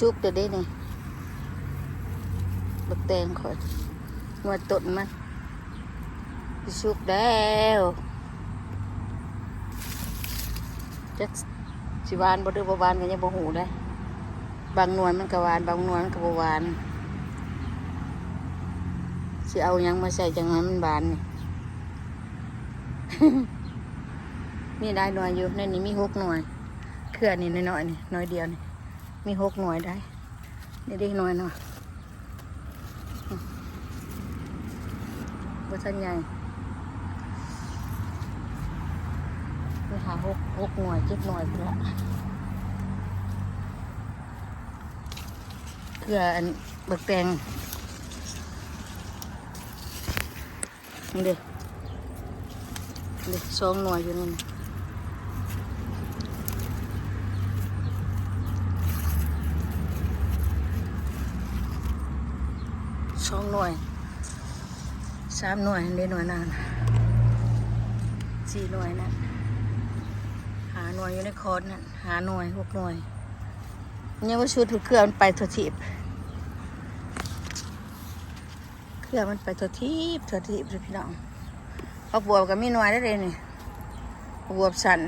ชุกเดี๋ยวได้นี่บักแตงข่อยหนวดต้นมันชุกแล้วจักสิวานบ่ดื้อบ่วานก็ยังบ่หูได้ บางหน่วยมันก็วาน บางหน่วยมันก็บ่วานสิเอายังมาใส่จังให้มันหวานนี่นี่ได้หน่วยอยู่ในนี้มีหกหน่วยเครือนี่น้อยๆนี่น้อยเดียวนี่ มีหกหน่วยได้นี่ได้หน่วยเนาะอืมบ่ทันใหญ่นี่หาหกหกหน่วยเจ็ดหน่วยพุ่นละเครืออันบักแตงนี่เด้นี่สองหน่วยอยู่นี่นะ สองหน่วยสามหน่วยเล่นหน่วยนานสี่หน่วยนะหาหน่วยอยู่ในคอร์สนั่นหาหน่วยหกหน่วยยังว่าชุดเครื่องมันไปทั่วทีบเครื่องมันไปทั่วทีบทั่วทีบเลยพี่น้องเอาบวบกับมีหน่วยได้เลยนี่บวบสัน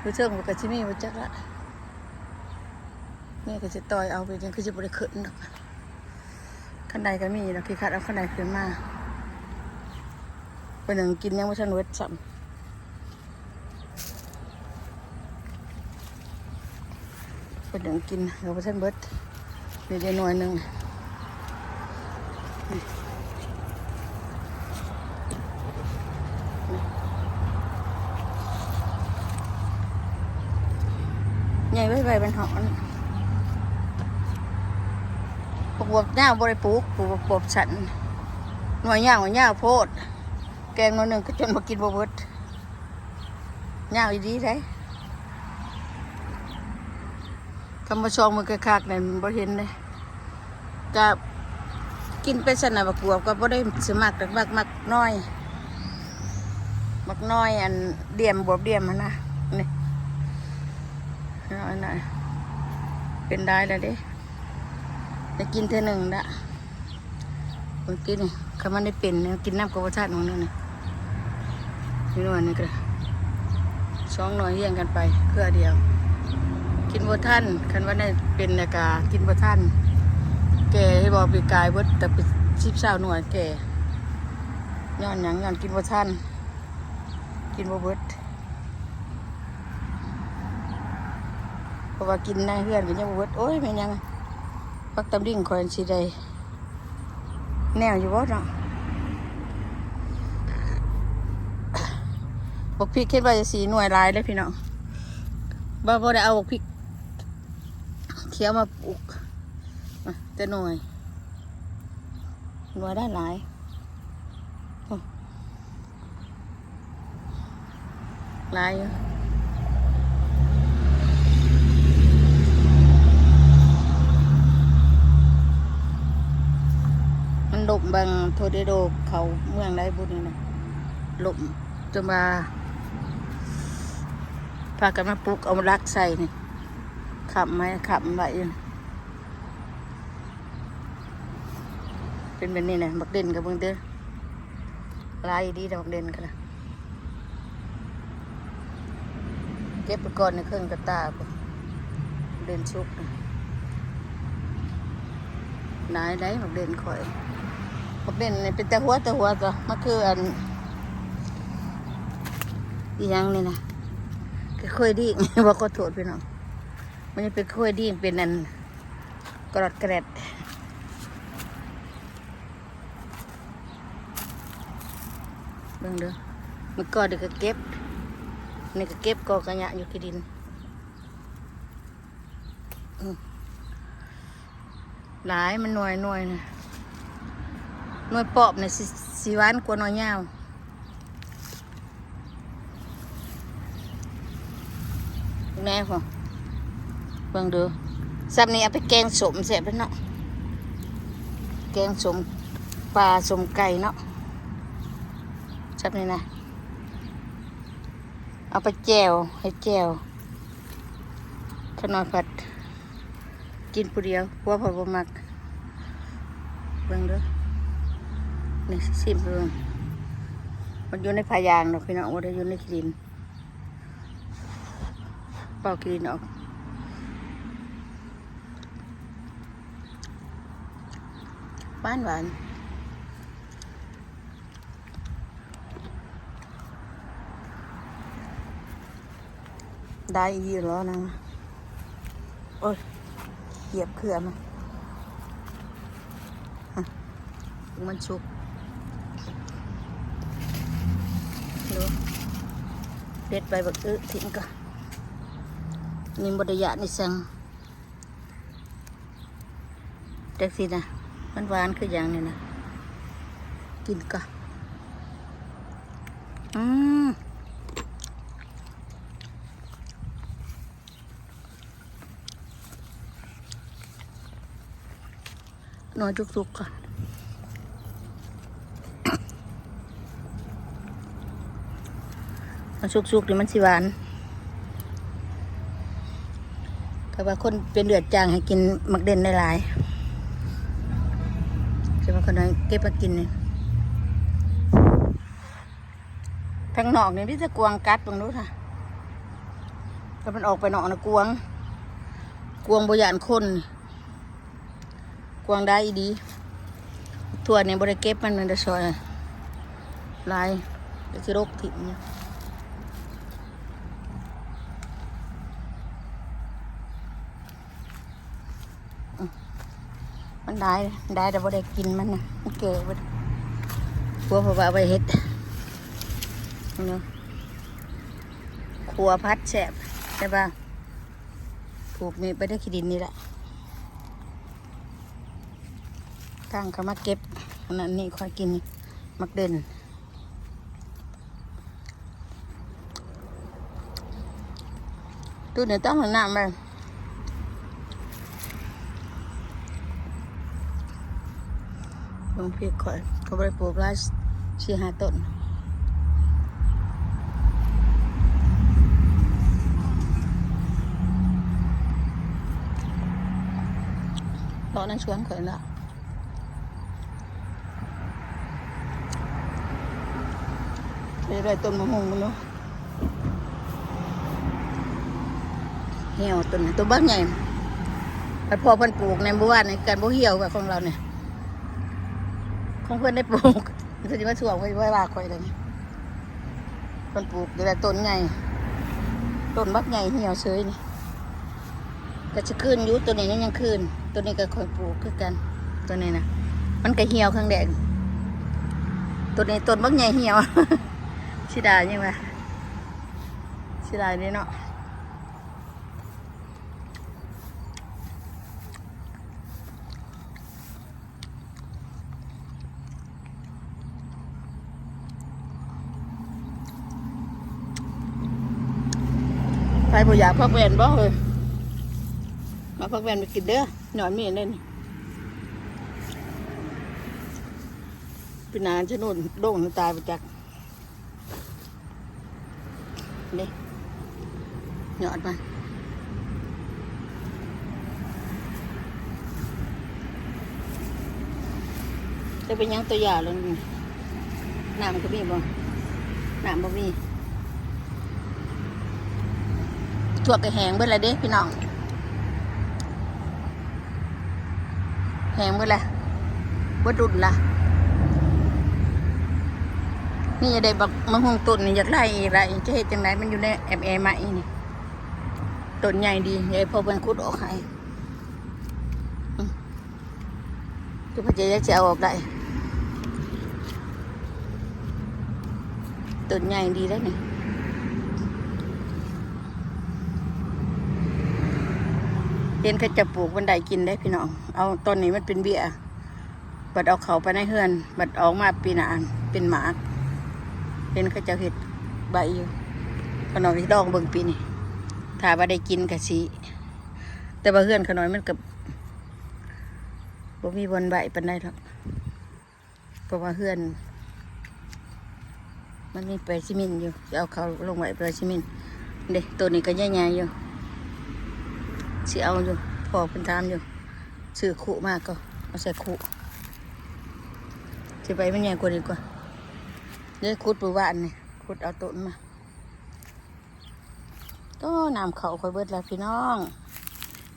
คือเชิงมันก็จะมีวัจักละ นี่ก็จะต่อยเอาไปยังคือจะบริขึ้นดอกขันใดก็มีเราคิดคัดเอาขันใดขึ้นมาไปหนึ่งกินยังไม่ชันเวทซ้ำไปหนึ่งกินเราไม่ทันเบิดเดี๋ยวจะหน่อยหนึ่งใหญ่ไว้ไว้เป็นหอน ปลูกบวบย่าบริปลูกปลูกบวบสันหน่วยย่าหน่วยย่าโพด แกงหน่วยหนึ่งก็จนมากินบวบดย่าอีดีได้คำมาชองมือกระคากเนี่ยบ่เห็นเลยก็กินไปสนะบักบวบก็บ่ได้สมัครแต่บักมักน้อยมักน้อย อันเดียมบวบเดียมนนะนี่น้อยหน่อยเป็นได้แล้วเด้ จะกินเท่าหนึ่งละเมื่อกี้นี่เขามันได้เป็นเนี่ยกินน้ำกบชาติของนี่นี่นี่หน่วยนี่ก็สองหน่วยเฮียงกันไปเครือเดียว กินบัท่านคันว่าได้เป็นนากากินบัท่าน แก่ให้บอกปีกายเบิดแต่เป็นสิบสาวหน่วยแก่ย้อนหยังย้อนกินบัท่าน กินบ่เบิดเพราะว่ากินในเฮือนก็ยังบ่เบิดโอ้ยแม่นยัง ปักตำดิ่งคอยสิได้แนวอยู่บ่เนาะบกพริกคิดว่าจะสีหน่วยลายเลยพี่น้องบ่บ่ได้เอาบกพริกเขียวมาปลูกมาแต่หน่วยหน่วยได้หลายหลายอยู่ มันหล บางโทเดโดเขาเมืองไรบุญนี่นะลบจนมาพากันมาปลูกเอารักใส่นี่ขับไหมขับไว้อยู่เป็นแบบนี้นะบักเด่นกับเบิ่งเด้อลายดีดอกเด่นกันนะเก็บไปก่อนในเครื่องกระตาพุ่นเด่นชุกนะนายได้บักเด่นข่อย บักเด่นนี่เป็นแต่หัวแต่หัวจ้ะมันคืออันอียังนี่นะคือค่อยดิ่งบอกขอโทษพี่น้องมันจะเป็นค่อยดิ่งเป็นอันกรอดแกรดเบิ่งเด้อมันก็เดี๋ยวก็เก็บนี่ก็เก็บกอกระยะอยู่ที่ดินหลายมันหน่วยหน่วยนะ หน่วยปอบเนี่ยสิสิหวานกว่าหน่วยยาวแน่พอเบิ่งดูซับนี้เอาไปแกงสมเสียไปเนาะแกงสมปลาสมไก่เนาะซับนี้นะ เอาไปแจวให้แจวขนอยผัด กินผู้เดียวพวกพอบ่มักเบิ่งเด้อ นี่สิบเบิ่องมันอยู่ในพายางเนาะพี่น้องว่าได้อยู่ในขีดินเป่าขีดินออกหวานหวานได้อีกแล้วนะโอ้ย เหยียบเครือมันมันชุก ดูเด็ดไปบักอึทิ้งก่อนนี่บไดยะนี่สังเด็กสินะมันหวานคืออย่างนี้นะ กินก่อนอืมนอนจุกๆก่อนมัน สุกๆนี่มันสิหวานแต่ว่าคนเป็นเดือดจางให้กินมักเด่นได้หลายจะมาคนนั้นเก็บมากินนี่ทางนอกนี่ที่จะกวางกัดตรงนู้นค่ะถ้ามันออกไปนอกนะกวางกวางบริยานคนกวางได้ดีถั่วเนี่ยบริเก็บมันมันจะซอยลายจะรกถิ่มเนี่ย มันได้ได้แต่บริกินมันนะมันเก๋บดกลัวเพราะว่าเอาไปเฮ็ดเนาะครัวพัดแสบใช่ป่ะผูกนี่ไปได้ขี้ดินนี่แหละกางเขามาเก็บอันนั้นนี่คอยกินมักเด่นตู้เนี่ยต้องหันหน้าไป ลงพียกคอยเขาไปปลูกไร่สี่ห้าต้นตอนนั้นชวนข่อยละไปได้ต้นมะม่วงมันเนาะเหี่ยวต้นตัวบ้านใหญ่พอเพิ่นปลูกในบ้านในการบ่เหี่ยวแบบของเราเนี่ย ของเพิ่อนได้ปลูกมันจะมาถ่วงไว้ไว้ว่าคอยเลยนี่เพิ่นปลูกแต่ต้นใหญ่ต้นบักใหญ่เหี่ยวเฉยนี่ก็จะขึ้นยู่ตัวนี้ยังขึ้น ตัวนี้ก็คอยปลูกคือกันตัวนี้นะมันก็เหี่ยวข้างแดงตัวนี้ต้นบักใหญ่เหี่ยวชิดายังไงชิดานี่เนาะ บ่อยากพักแวนบ่เลยมาพักแวนไปกินเด้อหน่อยมีเล่นเป็นนานชนุ่นโด่งตายไปจากนี่หยอดมันจะเป็นยังตัวอยาเลยนี่น้ำก็มีบ่น้ำบ่มี ถั่วกระแหงเบิดลยเด้พี่น้อง แหงเบิดลยเบิดดุนละนี่จะได้บักมะฮวงต้นนี่อยากไล่อีกละจะเห็นจังไรมันอยู่ในแอมแอมาอีนี่ต้นใหญ่ดียายพอเป็นคุดออกให้อืมคือพระเจ้าจะเอาออกได้ต้นใหญ่ดีแล้วนี่ เห็นเขาจะปลูกบันไดกินได้พี่น้อง เอาต้นนี้มันเป็นเบี้ย บัดเอาเขาไปในเฮือน บัดออกมาปีหนานเป็นหมากเห็นเขาเจะเห็ดใบอยู่ขนมที่ดองเบิ่งปีนี่ถ้าว่าได้กินกะสีแต่ว่าเฮือนขนมมันกับบ่มีบนใบปานใดหรอกเพราะว่าเฮือน มันมีไปรซิมินอยู่ เอาเขาลงไว้ไปซิมินเด็ตัวนี้ก็ใหญ่ๆอยู่ สิเอาอยู่พอเป็นทามอยู่ซื้อขู่มากก็เอาใส่ขู่สิไปมันใหญ่กว่าดีกว่าเดี๋ยวขุดปูว่านนี่ขุดเอาต้นมาก็น้ำเขาคอยเบิดแล้วพี่น้อง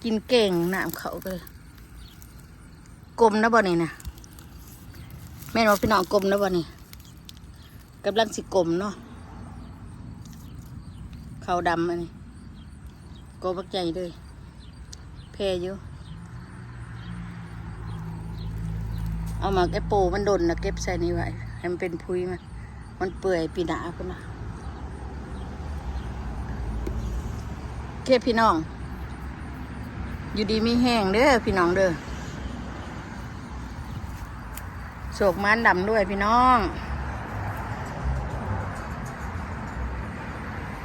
กินเก่งน้ำเขาเลยกลมนะบ่นี่นะแม่นว่าพี่น้องกลมนะบ่นี่กำลังสิกลมเนาะเขาดำอันนี้โกบักใหญ่เลย เพอยู่ เอามาแอปโปมันดนนะเก็บใส่นี่ไว้ให้มันเป็นพุยมามันเปื่อยปีนาพุ่นนะเก็บพี่น้อง อยู่ดีมีแห้งเด้อพี่น้องเด้อโศกมันดำด้วยพี่น้อง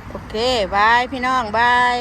โอเคบายพี่น้องบาย